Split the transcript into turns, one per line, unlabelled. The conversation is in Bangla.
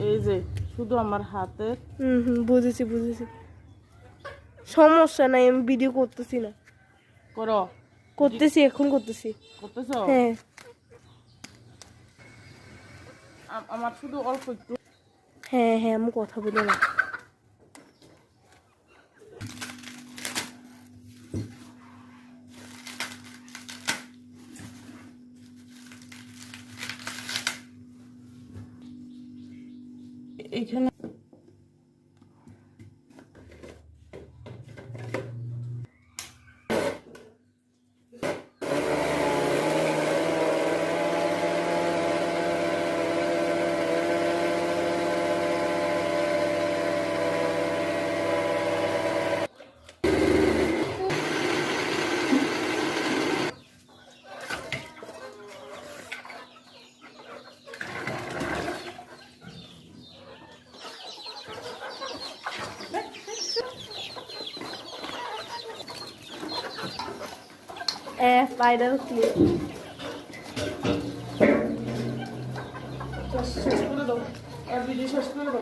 এই যে শুধু আমার হাতে
হুম হুম বুঝেছি বুঝেছি। সমস্যা নাই আমি ভিডিও করতেছি না।
করো।
করতেছি এখন করতেছি।
করতেছো?
হ্যাঁ।
আমার শুধু অল্প একটু।
হ্যাঁ হ্যাঁ আমি কথা বলি না।
এইখানে É, vai dar o clipe. Sos